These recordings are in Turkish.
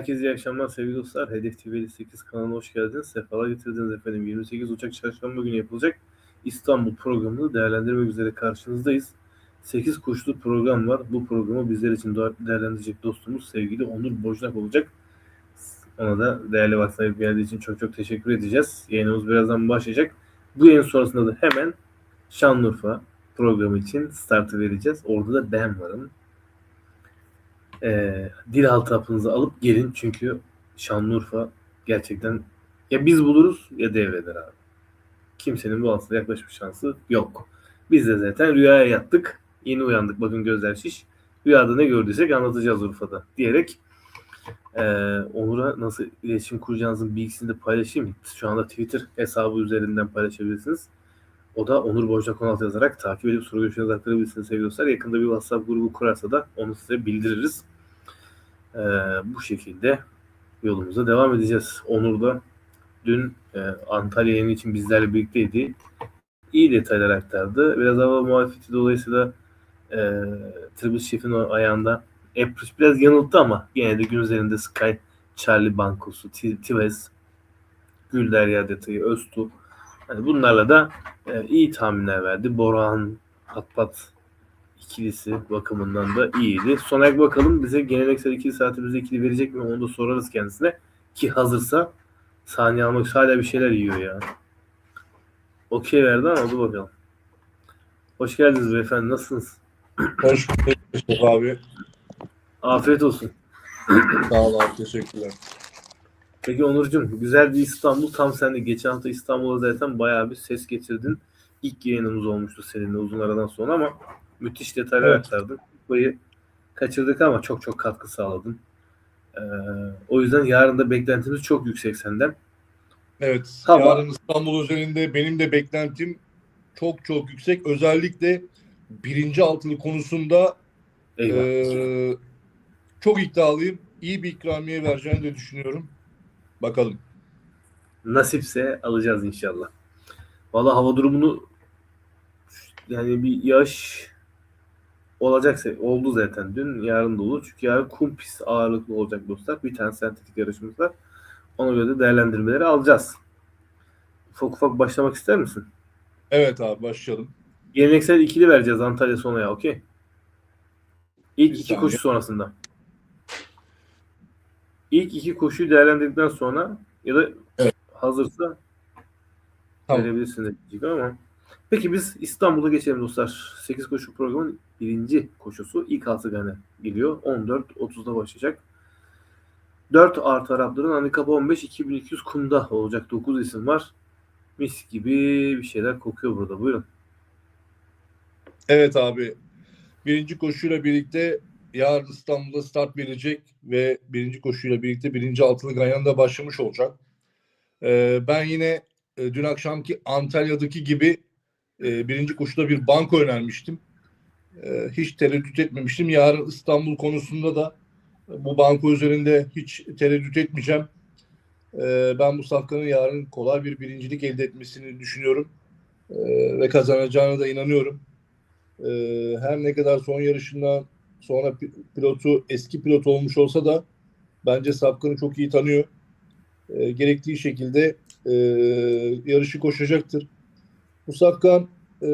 Herkese iyi akşamlar sevgili dostlar. Hedef TV 8 kanalına hoş geldiniz. Sefalar getirdiniz efendim. 28 Ocak Çarşamba günü yapılacak İstanbul programını değerlendirmek üzere karşınızdayız. 8 kuşlu program var. Bu programı bizler için değerlendirecek dostumuz sevgili Onur Bojnak olacak. Ona da değerli vakit geldiği için çok çok teşekkür edeceğiz. Yayınımız birazdan başlayacak. Bu yayın sonrasında da hemen Şanlıurfa programı için startı vereceğiz. Orada da ben varım e, dil altı hapınızı alıp gelin çünkü Şanlıurfa gerçekten ya biz buluruz ya devreder abi. Kimsenin bu altıda yaklaşma şansı yok. Biz de zaten rüyaya yattık. Yeni uyandık. Bakın gözler şiş. Rüyada ne gördüysek anlatacağız Urfa'da diyerek e, Onur'a nasıl iletişim kuracağınızın bilgisini de paylaşayım. Şu anda Twitter hesabı üzerinden paylaşabilirsiniz. O da Onur Bojnak 16 yazarak takip edip soru görüşlerinizi aktarabilirsiniz sevgili dostlar. Yakında bir WhatsApp grubu kurarsa da onu size bildiririz. Ee, bu şekilde yolumuza devam edeceğiz. Onur da dün e, Antalya yayını için bizlerle birlikteydi. İyi detaylar aktardı. Biraz hava muhalefeti dolayısıyla e, Tribus Şef'in ayağında April biraz yanılttı ama yine de gün üzerinde Sky, Charlie Bankosu, Tivez, Gülderya detayı, Öztu. Yani bunlarla da e, iyi tahminler verdi. Boran, Patpat ikilisi bakımından da iyiydi. Soner bakalım bize geleneksel ikili saati bize ikili verecek mi? Onu da sorarız kendisine. Ki hazırsa saniye almak hala bir şeyler yiyor ya. Okey verdi ama dur bakalım. Hoş geldiniz beyefendi. Nasılsınız? Hoş bulduk abi. Afiyet olsun. Sağ ol abi. Teşekkürler. Peki Onurcuğum güzel bir İstanbul tam sende. Geçen hafta İstanbul'a zaten bayağı bir ses getirdin. İlk yayınımız olmuştu seninle uzun aradan sonra ama müthiş detaylar Evet. aktardın. Kupayı kaçırdık ama çok çok katkı sağladın. Ee, o yüzden yarın da beklentimiz çok yüksek senden. Evet. Tamam. Yarın İstanbul üzerinde benim de beklentim çok çok yüksek. Özellikle birinci altılı konusunda Eyvah. eee, çok iddialıyım. İyi bir ikramiye vereceğini de düşünüyorum. Bakalım. Nasipse alacağız inşallah. Valla hava durumunu yani bir yağış olacaksa oldu zaten dün yarın da olur. Çünkü yarın kum pis ağırlıklı olacak dostlar. Bir tane sentetik yarışımız var. Ona göre de değerlendirmeleri alacağız. Ufak ufak başlamak ister misin? Evet abi başlayalım. Geleneksel ikili vereceğiz Antalya sonraya okey. İlk Bir iki saniye. koşu sonrasında. İlk iki koşuyu değerlendirdikten sonra ya da Evet. hazırsa Tamam. verebilirsin de diyecek ama. Peki biz İstanbul'a geçelim dostlar. 8 koşu programın birinci koşusu ilk altı gane geliyor. 14.30'da başlayacak. 4 artı Arapların handikap 15 2200 kumda olacak 9 isim var. Mis gibi bir şeyler kokuyor burada. Buyurun. Evet abi. Birinci koşuyla birlikte yarın İstanbul'da start verecek ve birinci koşuyla birlikte birinci altılı Ganyan'da başlamış olacak. Ee, ben yine e, dün akşamki Antalya'daki gibi e, birinci koşuda bir banko önermiştim. E, hiç tereddüt etmemiştim. Yarın İstanbul konusunda da bu banko üzerinde hiç tereddüt etmeyeceğim. E, ben bu safkanın yarın kolay bir birincilik elde etmesini düşünüyorum. E, ve kazanacağına da inanıyorum. Ee, her ne kadar son yarışından sonra pi- pilotu eski pilot olmuş olsa da bence Safkan'ı çok iyi tanıyor. Ee, gerektiği şekilde yarışı koşacaktır. Bu Safkan e,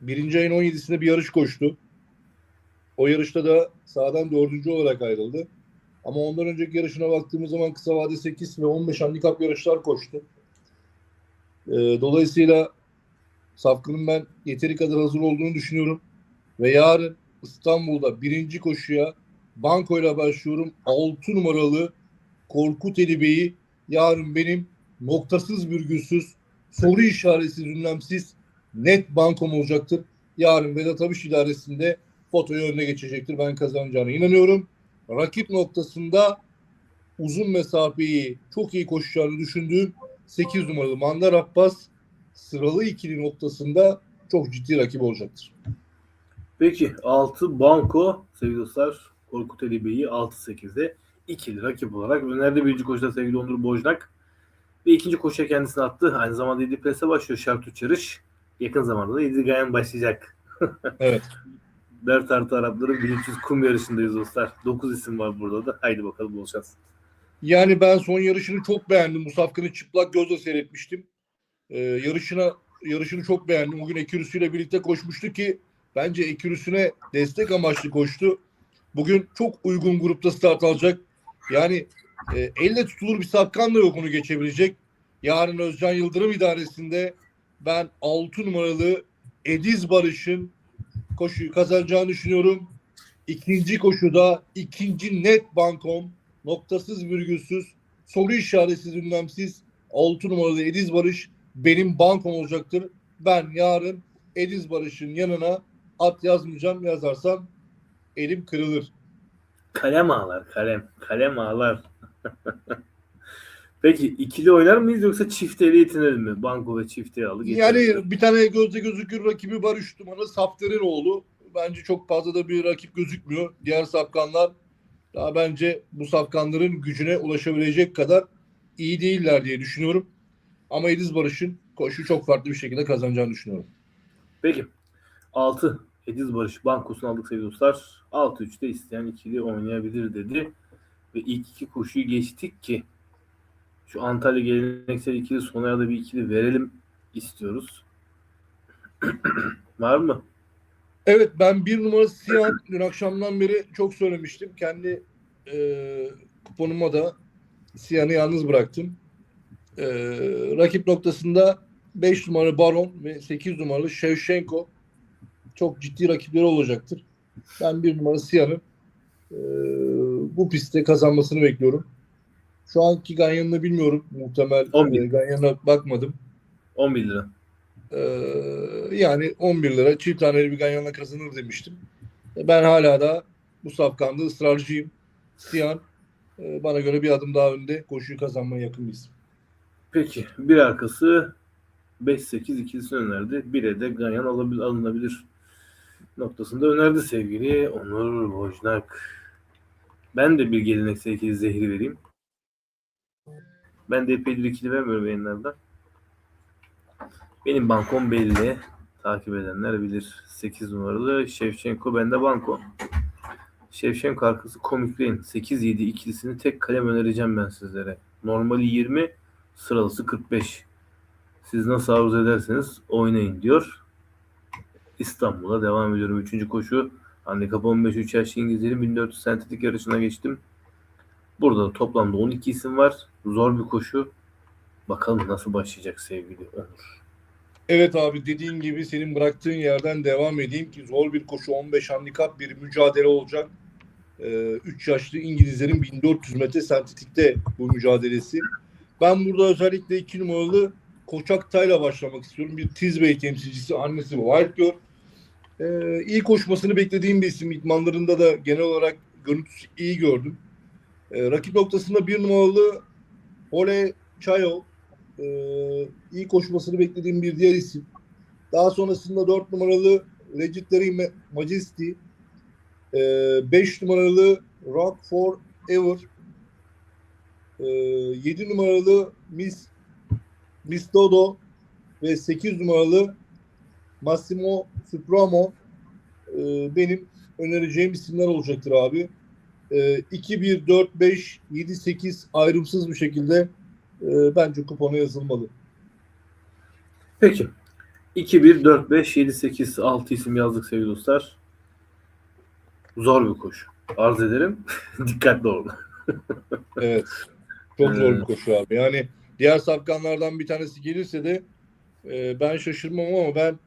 birinci ayın 17'sinde bir yarış koştu. O yarışta da sağdan dördüncü olarak ayrıldı. Ama ondan önceki yarışına baktığımız zaman kısa vade 8 ve 15 handikap yarışlar koştu. Ee, dolayısıyla Safkan'ın ben yeteri kadar hazır olduğunu düşünüyorum. Ve yarın İstanbul'da birinci koşuya bankoyla başlıyorum. 6 numaralı Korkut Ali Bey'i yarın benim noktasız virgülsüz, soru işaretsiz, ünlemsiz net bankom olacaktır. Yarın Vedat Abiş idaresinde fotoyu önüne geçecektir. Ben kazanacağına inanıyorum. Rakip noktasında uzun mesafeyi çok iyi koşacağını düşündüğüm 8 numaralı Mandar Abbas sıralı ikili noktasında çok ciddi rakip olacaktır. Peki 6 Banko sevgili dostlar Korkut Ali Bey'i 6-8'de ikili rakip olarak önerdi birinci koşuda sevgili Onur Bojnak. Ve ikinci koşuya kendisini attı. Aynı zamanda 7 plase başlıyor şart 3 yarış. Yakın zamanda da 7 Gayan başlayacak. Evet. Dert artı Arapların 1300 kum yarışındayız dostlar. 9 isim var burada da. Haydi bakalım bol şans. Yani ben son yarışını çok beğendim. Bu Safkan'ı çıplak gözle seyretmiştim. Ee, yarışına yarışını çok beğendim. Bugün Ekürüsü'yle birlikte koşmuştu ki bence Ekürüsü'ne destek amaçlı koştu. Bugün çok uygun grupta start alacak. Yani e, elle tutulur bir Safkan da yok onu geçebilecek. Yarın Özcan Yıldırım idaresinde ben 6 numaralı Ediz Barış'ın koşuyu kazanacağını düşünüyorum. İkinci koşuda ikinci net bankom noktasız virgülsüz soru işaretsiz ünlemsiz 6 numaralı Ediz Barış benim bankom olacaktır. Ben yarın Ediz Barış'ın yanına at yazmayacağım yazarsam elim kırılır. Kalem ağlar kalem. Kalem ağlar. Peki ikili oynar mıyız yoksa çifteli yetinelim mi? Banko ve çifteli alı. Yani bir tane gözle gözükür rakibi var 3 numara Saftereroğlu. Bence çok fazla da bir rakip gözükmüyor. Diğer safkanlar daha bence bu safkanların gücüne ulaşabilecek kadar iyi değiller diye düşünüyorum. Ama Ediz Barış'ın koşu çok farklı bir şekilde kazanacağını düşünüyorum. Peki. 6. Ediz Barış bankosunu aldık sevgili dostlar. 6-3'te isteyen ikili oynayabilir dedi. Ve ilk iki koşuyu geçtik ki şu Antalya geleneksel ikili sonaya da bir ikili verelim istiyoruz. Var mı? Evet ben bir numara Siyan dün akşamdan beri çok söylemiştim. Kendi e, kuponuma da Siyan'ı yalnız bıraktım. E, rakip noktasında 5 numara Baron ve 8 numaralı Shevchenko çok ciddi rakipleri olacaktır. Ben bir numara Siyan'ı e, bu pistte kazanmasını bekliyorum. Şu anki Ganyan'ını bilmiyorum. Muhtemel 11. e, Ganyan'a bakmadım. 11 lira. Ee, yani 11 lira çift taneli bir ganyanla kazanır demiştim. E, Ben hala da bu safkanda ısrarcıyım. Siyan e, bana göre bir adım daha önde koşuyu kazanmaya yakın bir isim. Peki. Bir arkası 5-8 ikilisini önerdi. Bire de Ganyan alabil, alınabilir noktasında önerdi sevgili Onur Bojnak. Ben de bir geleneksel ikili zehri vereyim. Ben de epeydir ikili vermiyorum yayınlarda. Benim bankom belli. Takip edenler bilir. 8 numaralı Şevçenko bende banko. Şevçenko arkası Comic Rain 8-7 ikilisini tek kalem önereceğim ben sizlere. Normali 20, sıralısı 45. Siz nasıl arzu ederseniz oynayın diyor. İstanbul'a devam ediyorum. Üçüncü koşu. Handikap 15 3 yaş İngilizlerin 1400 sentetik yarışına geçtim. Burada toplamda 12 isim var. Zor bir koşu. Bakalım nasıl başlayacak sevgili Onur. Evet abi dediğin gibi senin bıraktığın yerden devam edeyim ki zor bir koşu 15 handikap bir mücadele olacak. 3 yaşlı İngilizlerin 1400 metre sentetikte bu mücadelesi. Ben burada özellikle 2 numaralı Koçaktay'la başlamak istiyorum. Bir Tizbey temsilcisi annesi White Girl. Ee, iyi koşmasını beklediğim bir isim. İtmanlarında da genel olarak görüntüsü iyi gördüm. Ee, rakip noktasında bir numaralı Ole Chayo. Ee, iyi koşmasını beklediğim bir diğer isim. Daha sonrasında 4 numaralı Legendary Majesty. 5 numaralı Rock for Ever. 7 numaralı Miss Miss Dodo ve 8 numaralı Massimo Supramo e, benim önereceğim isimler olacaktır abi. E, 2, 1, 4, 5, 7, 8 ayrımsız bir şekilde e, bence kupona yazılmalı. Peki. 2, 1, 4, 5, 7, 8, 6 isim yazdık sevgili dostlar. Zor bir koşu. Arz ederim. Dikkatli olun. Evet. Çok zor bir koşu abi. Yani diğer safkanlardan bir tanesi gelirse de e, ben şaşırmam ama ben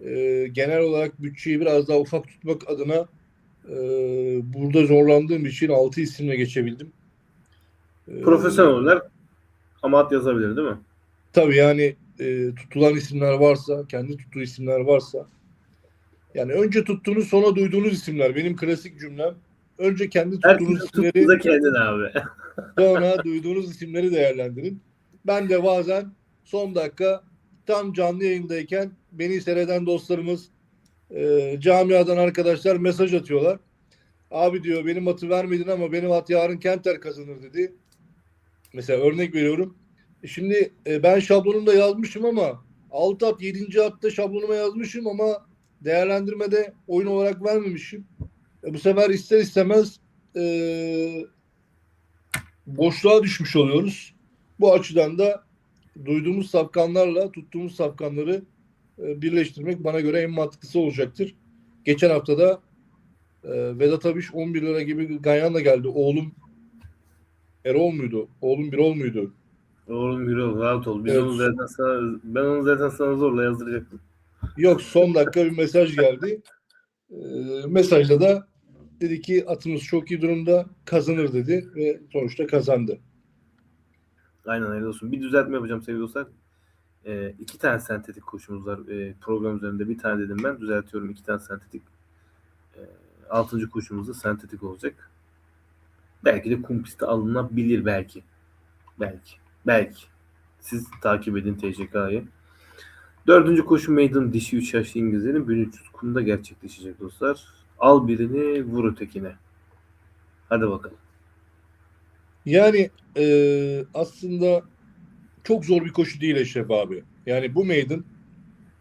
e, genel olarak bütçeyi biraz daha ufak tutmak adına e, burada zorlandığım için 6 isimle geçebildim. E, Profesyoneller ama at yazabilir değil mi? Tabii yani e, tutulan isimler varsa, kendi tuttuğu isimler varsa yani önce tuttuğunuz sonra duyduğunuz isimler. Benim klasik cümlem. Önce kendi tuttuğunuz Herkes isimleri kendin abi. Sonra duyduğunuz isimleri değerlendirin. Ben de bazen son dakika tam canlı yayındayken beni seyreden dostlarımız e, camiadan arkadaşlar mesaj atıyorlar. Abi diyor benim atı vermedin ama benim at yarın Kenter kazanır dedi. Mesela örnek veriyorum. E Şimdi e, ben şablonumda yazmışım ama 6 at 7. atta şablonuma yazmışım ama değerlendirmede oyun olarak vermemişim. E, bu sefer ister istemez e, boşluğa düşmüş oluyoruz. Bu açıdan da duyduğumuz safkanlarla tuttuğumuz safkanları e, birleştirmek bana göre en mantıklısı olacaktır. Geçen hafta da e, Vedat Abiş 11 lira gibi Ganyan'la geldi. Oğlum Erol muydu? Oğlum bir ol muydu? Oğlum bir ol, rahat ol. Biz Evet. onu zaten sana, ben onu zaten sana zorla yazdıracaktım. Yok son dakika bir mesaj geldi. E, mesajda da dedi ki atımız çok iyi durumda kazanır dedi ve sonuçta kazandı. Aynen öyle olsun. Bir düzeltme yapacağım sevgili dostlar. Ee, iki tane sentetik koşumuz var ee, program üzerinde. Bir tane dedim ben. Düzeltiyorum. iki tane sentetik. Ee, altıncı koşumuz da sentetik olacak. Belki de kum pisti alınabilir belki. Belki. Belki. Siz takip edin TCK'yı. Dördüncü koşu meydan dişi 3 yaşlı İngilizlerin 1300 kumda gerçekleşecek dostlar. Al birini vur ötekine. Hadi bakalım. Yani e, aslında çok zor bir koşu değil Eşref abi. Yani bu maiden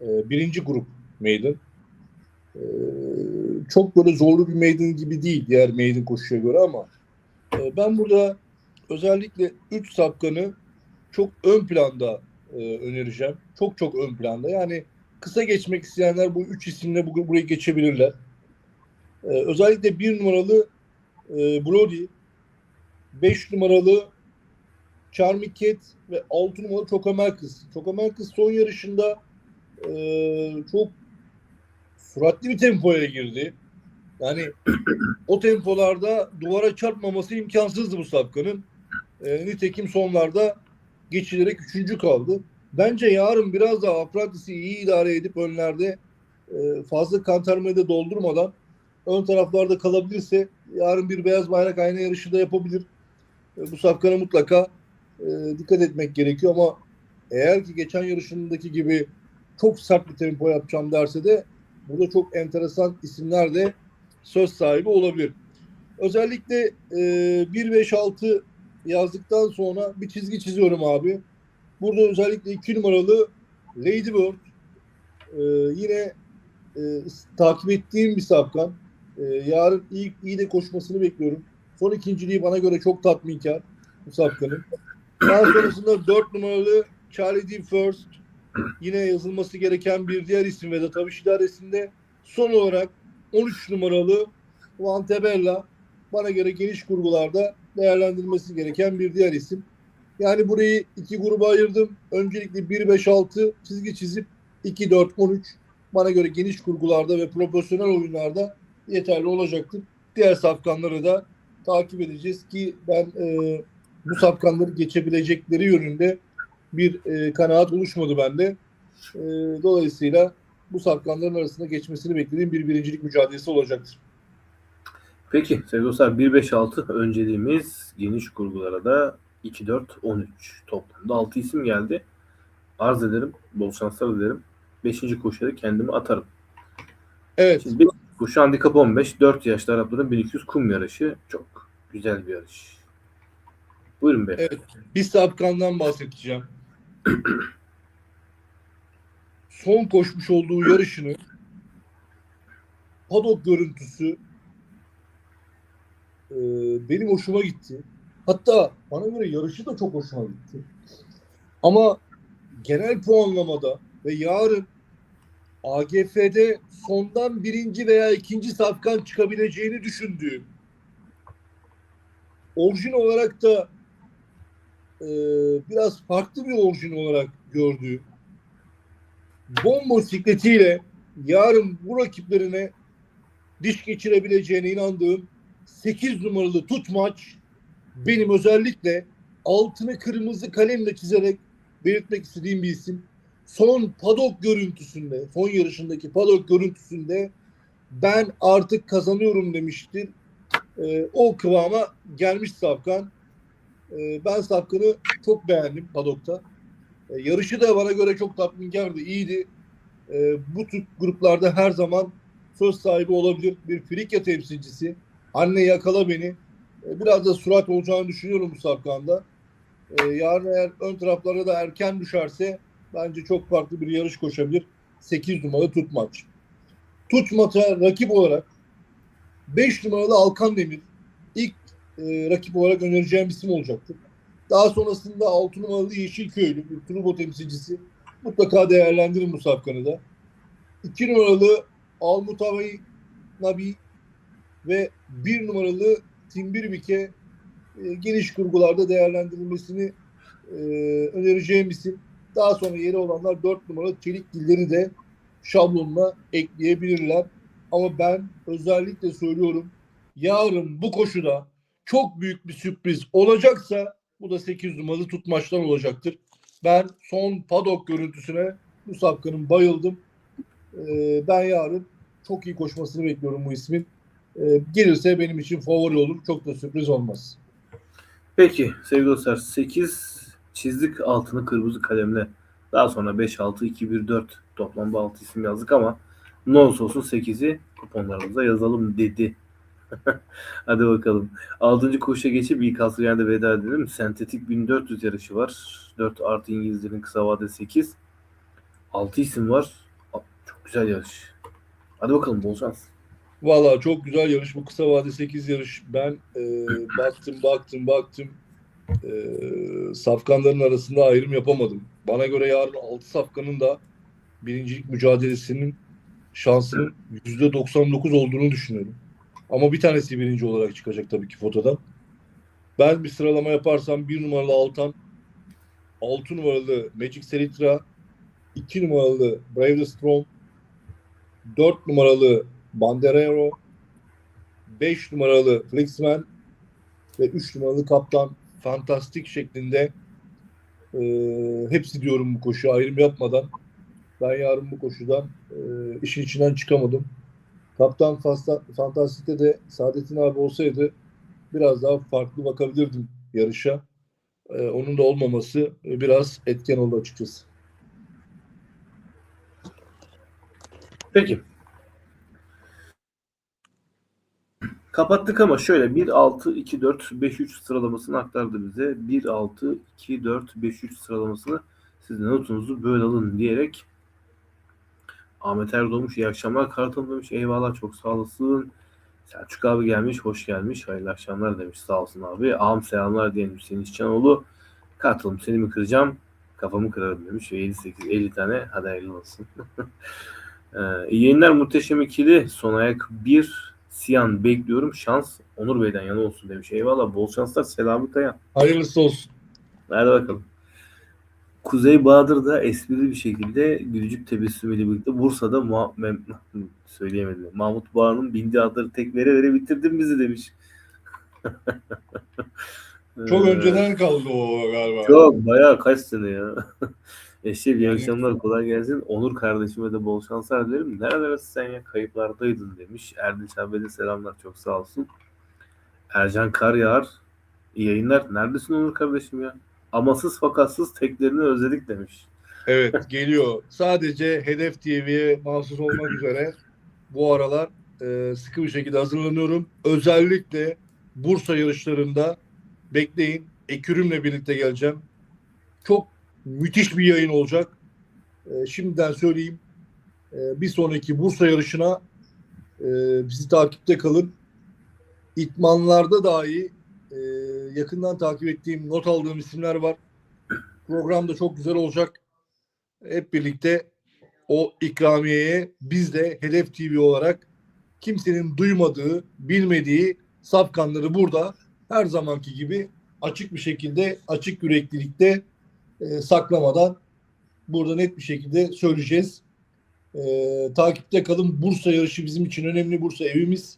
e, birinci grup maiden. E, çok böyle zorlu bir maiden gibi değil diğer maiden koşuya göre ama e, ben burada özellikle 3 sapkanı çok ön planda e, önereceğim. Çok çok ön planda. Yani kısa geçmek isteyenler bu 3 isimle bu, burayı geçebilirler. E, özellikle bir numaralı e, Brody 5 numaralı Cat ve 6 numaralı Çokamerkız. Çokamerkız son yarışında e, çok süratli bir tempoya girdi. Yani o tempolarda duvara çarpmaması imkansızdı bu sapkanın. E, nitekim sonlarda geçilerek üçüncü kaldı. Bence yarın biraz daha Afrodis'i iyi idare edip önlerde e, fazla kantarmayı da doldurmadan ön taraflarda kalabilirse yarın bir beyaz bayrak ayna yarışı da yapabilir. E, bu safkana mutlaka e, dikkat etmek gerekiyor ama eğer ki geçen yarışındaki gibi çok sert bir tempo yapacağım derse de burada çok enteresan isimler de söz sahibi olabilir. Özellikle e, 1-5-6 yazdıktan sonra bir çizgi çiziyorum abi. Burada özellikle 2 numaralı Lady Bird e, yine e, takip ettiğim bir safkan. E, yarın iyi, iyi de koşmasını bekliyorum. Son ikinciliği bana göre çok tatminkar bu safkanın. Daha sonrasında 4 numaralı Charlie D. First yine yazılması gereken bir diğer isim Vedat Abiş idaresinde. Son olarak 13 numaralı Vantebella bana göre geniş kurgularda değerlendirilmesi gereken bir diğer isim. Yani burayı iki gruba ayırdım. Öncelikle 1-5-6 çizgi çizip 2-4-13 bana göre geniş kurgularda ve profesyonel oyunlarda yeterli olacaktır. Diğer safkanları da takip edeceğiz ki ben e, bu safkanları geçebilecekleri yönünde bir e, kanaat oluşmadı bende. E, dolayısıyla bu safkanların arasında geçmesini beklediğim bir birincilik mücadelesi olacaktır. Peki sevgili dostlar 1-5-6 önceliğimiz geniş kurgulara da 2-4-13 toplamda 6 isim geldi. Arz ederim. Bol şanslar dilerim. 5. koşuya kendimi atarım. Evet. Şimdi 5. koşu handikap 15. 4 yaşlı Arapların 1200 kum yarışı. Çok güzel bir yarış. Buyurun be. Evet. Bir safkandan bahsedeceğim. Son koşmuş olduğu yarışını padok görüntüsü e, benim hoşuma gitti. Hatta bana göre yarışı da çok hoşuma gitti. Ama genel puanlamada ve yarın AGF'de sondan birinci veya ikinci safkan çıkabileceğini düşündüğüm orijin olarak da e, biraz farklı bir orijin olarak gördüğüm bomba sikletiyle yarın bu rakiplerine diş geçirebileceğine inandığım 8 numaralı tutmaç benim özellikle altını kırmızı kalemle çizerek belirtmek istediğim bir isim. Son padok görüntüsünde, son yarışındaki padok görüntüsünde ben artık kazanıyorum demiştir. Ee, o kıvama gelmiş Safkan. Ee, ben Safkan'ı çok beğendim padokta. Ee, yarışı da bana göre çok tatminkardı, iyiydi. Ee, bu tür gruplarda her zaman söz sahibi olabilir. Bir Frikya temsilcisi. Anne yakala beni. Ee, biraz da surat olacağını düşünüyorum bu Safkan'da. Ee, yarın eğer ön taraflara da erken düşerse bence çok farklı bir yarış koşabilir. 8 numara tutmaç. Tutmat'a rakip olarak 5 numaralı Alkan Demir ilk e, rakip olarak önereceğim isim olacaktır. Daha sonrasında 6 numaralı Yeşilköylü bir turbo temsilcisi. Mutlaka değerlendirin bu safkanı da. 2 numaralı Almutavi Nabi ve 1 numaralı Timbirbike e, geniş kurgularda değerlendirilmesini e, önereceğim isim. Daha sonra yeri olanlar 4 numaralı Çelik Dilleri de şablonuna ekleyebilirler. Ama ben özellikle söylüyorum yarın bu koşuda çok büyük bir sürpriz olacaksa bu da 8 numaralı tutmaçtan olacaktır. Ben son padok görüntüsüne bu safkanın bayıldım. Ee, ben yarın çok iyi koşmasını bekliyorum bu ismin. Ee, gelirse benim için favori olur. Çok da sürpriz olmaz. Peki sevgili dostlar 8 çizdik altını kırmızı kalemle. Daha sonra 5, 6, 2, 1, 4 toplamda 6 isim yazdık ama ne olursa olsun 8'i kuponlarımıza yazalım dedi. Hadi bakalım. 6. koşuya geçip ilk asriyende veda edelim. Sentetik 1400 yarışı var. 4 artı İngilizlerin kısa vade 8. 6 isim var. Çok güzel yarış. Hadi bakalım bol şans. Valla çok güzel yarış bu kısa vade 8 yarış. Ben e, baktım baktım baktım e, safkanların arasında ayrım yapamadım. Bana göre yarın 6 safkanın da birincilik mücadelesinin şansının %99 olduğunu düşünüyorum. Ama bir tanesi birinci olarak çıkacak tabii ki fotoda. Ben bir sıralama yaparsam bir numaralı Altan, 6 numaralı Magic Selitra, 2 numaralı Brave the Strong, 4 numaralı Banderero, 5 numaralı Flixman ve 3 numaralı Kaptan fantastik şeklinde e, hepsi diyorum bu koşu ayrım yapmadan. Ben yarın bu koşudan e, işin içinden çıkamadım. Kaptan Fantastik'te de Saadettin abi olsaydı biraz daha farklı bakabilirdim yarışa. E, onun da olmaması e, biraz etken oldu açıkçası. Peki. Kapattık ama şöyle 1 6 2 4 5 3 sıralamasını aktardı bize. 1 6 2 4 5 3 sıralamasını siz de notunuzu böyle alın diyerek Ahmet Erdoğmuş iyi akşamlar. Kartal demiş eyvallah çok sağ olasın. Selçuk abi gelmiş hoş gelmiş. Hayırlı akşamlar demiş sağ olsun abi. Ağam selamlar diyelim Hüseyin İşcanoğlu. Kartalım seni mi kıracağım? Kafamı kırarım demiş. Ve 58 50 tane hadi hayırlı olsun. Ee, yayınlar muhteşem ikili. Son ayak 1 Siyan bekliyorum. Şans Onur Bey'den yana olsun demiş. Eyvallah bol şanslar. Selamı Kayan. Hayırlısı olsun. Hadi bakalım. Kuzey Bahadır da esprili bir şekilde gülücük tebessümüyle birlikte Bursa'da Muha- Mem- söyleyemedim. Mahmut Bağ'ın bindiği atları tek vere vere bitirdin bizi demiş. Çok Ee, önceden kaldı o galiba. Çok bayağı kaç sene ya. Eşref iyi akşamlar kolay gelsin. Onur kardeşime de bol şanslar dilerim. Neredesin sen ya kayıplardaydın demiş. Erdinç abi de selamlar çok sağ olsun. Ercan Kar yağar. İyi yayınlar. Neredesin Onur kardeşim ya? Amasız fakatsız teklerini özledik demiş. Evet geliyor. Sadece Hedef TV'ye mahsus olmak üzere bu aralar e, sıkı bir şekilde hazırlanıyorum. Özellikle Bursa yarışlarında bekleyin. Ekürümle birlikte geleceğim. Çok müthiş bir yayın olacak. E, şimdiden söyleyeyim. E, bir sonraki Bursa yarışına e, bizi takipte kalın. İtmanlarda dahi yakından takip ettiğim, not aldığım isimler var. Program da çok güzel olacak hep birlikte o ikramiyeye biz de Hedef TV olarak kimsenin duymadığı, bilmediği safkanları burada her zamanki gibi açık bir şekilde, açık yüreklilikte e, saklamadan burada net bir şekilde söyleyeceğiz. E, takipte kalın. Bursa yarışı bizim için önemli. Bursa evimiz.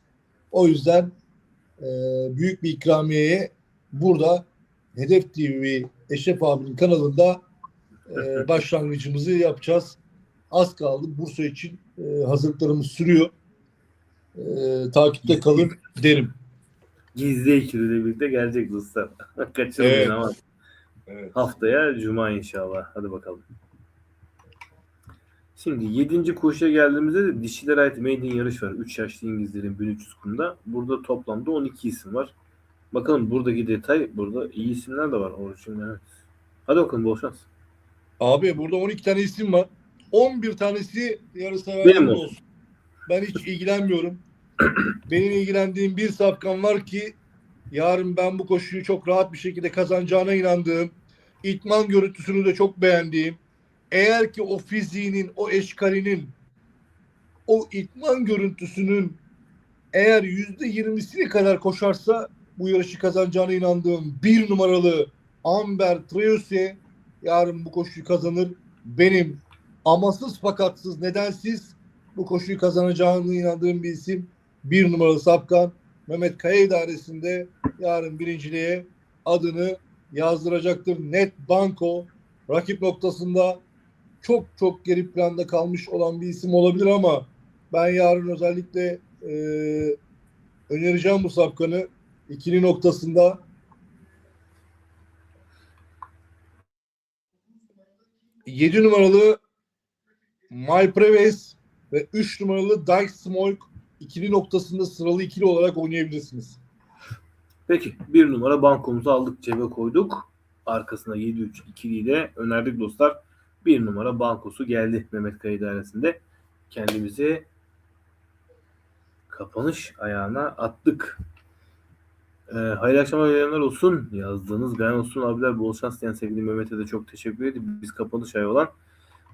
O yüzden e, büyük bir ikramiyeye burada Hedef TV Eşref abinin kanalında e, başlangıcımızı yapacağız. Az kaldı. Bursa için e, hazırlıklarımız sürüyor. E, takipte kalın derim. Gizli ikiliyle birlikte gelecek dostlar. Kaçırmayın Evet. ama. Evet. Haftaya Cuma inşallah. Hadi bakalım. Şimdi 7. koşuya geldiğimizde de dişilere ait maiden yarış var. 3 yaşlı İngilizlerin 1300 kumda. Burada toplamda 12 isim var. Bakalım buradaki detay. Burada iyi isimler de var. Orijinal evet. Hadi bakalım bol şans. Abi burada 12 tane isim var. 11 tanesi yarı Benim severlerin olsun. olsun. Ben hiç ilgilenmiyorum. Benim ilgilendiğim bir safkan var ki yarın ben bu koşuyu çok rahat bir şekilde kazanacağına inandığım, itman görüntüsünü de çok beğendiğim, eğer ki o fiziğinin, o eşkalinin, o itman görüntüsünün eğer yüzde yirmisini kadar koşarsa bu yarışı kazanacağına inandığım bir numaralı Amber Triose yarın bu koşuyu kazanır. Benim amasız fakatsız nedensiz bu koşuyu kazanacağına inandığım bir isim bir numaralı Sapkan Mehmet Kaya idaresinde yarın birinciliğe adını yazdıracaktır. Net banko rakip noktasında çok çok geri planda kalmış olan bir isim olabilir ama ben yarın özellikle e, önereceğim bu sapkanı ikili noktasında yedi numaralı My Preves ve 3 numaralı Dyke Smoke ikili noktasında sıralı ikili olarak oynayabilirsiniz. Peki bir numara bankomuzu aldık cebe koyduk. Arkasına 7-3 ikiliyi de önerdik dostlar. Bir numara bankosu geldi Mehmet Kaya idaresinde. Kendimizi kapanış ayağına attık. Ee, hayırlı akşamlar yayınlar olsun. Yazdığınız beğen olsun abiler. Bol şans diyen sevgili Mehmet'e de çok teşekkür ederim. Biz kapanış ayı olan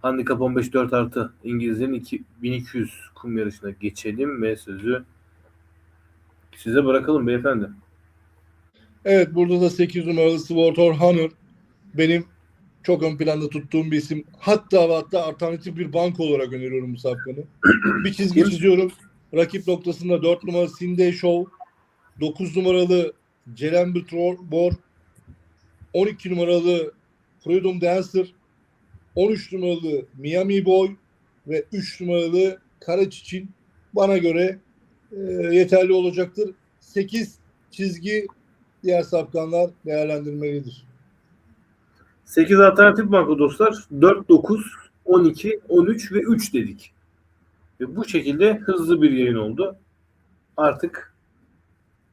Handikap 15-4 artı İngilizlerin 2, 1200 kum yarışına geçelim ve sözü size bırakalım beyefendi. Evet burada da 8 numaralı Swartor Hunter benim çok ön planda tuttuğum bir isim. Hatta ve hatta alternatif bir banko olarak öneriyorum bu safkanı. bir çizgi çiziyorum. Rakip noktasında 4 numaralı Cindy Show, 9 numaralı Ceren Bor, 12 numaralı Freedom Dancer, 13 numaralı Miami Boy ve 3 numaralı Karaçiçin bana göre e, yeterli olacaktır. 8 çizgi diğer safkanlar değerlendirmelidir. 8 alternatif banko dostlar. 4, 9, 12, 13 ve 3 dedik. Ve bu şekilde hızlı bir yayın oldu. Artık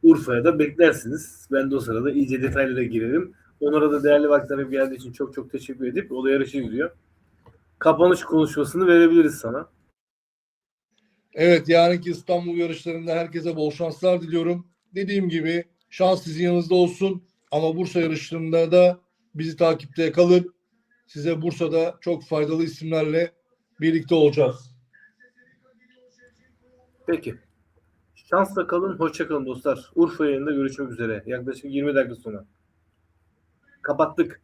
Urfa'ya da beklersiniz. Ben de o sırada iyice detaylara girerim. Onlara da değerli vakitlerine geldiği için çok çok teşekkür edip o da yarışa gidiyor. Kapanış konuşmasını verebiliriz sana. Evet yarınki İstanbul yarışlarında herkese bol şanslar diliyorum. Dediğim gibi şans sizin yanınızda olsun ama Bursa yarışlarında da bizi takipte kalın. Size Bursa'da çok faydalı isimlerle birlikte olacağız. Peki. Şansla kalın, hoşça kalın dostlar. Urfa yayında görüşmek üzere. Yaklaşık 20 dakika sonra. Kapattık.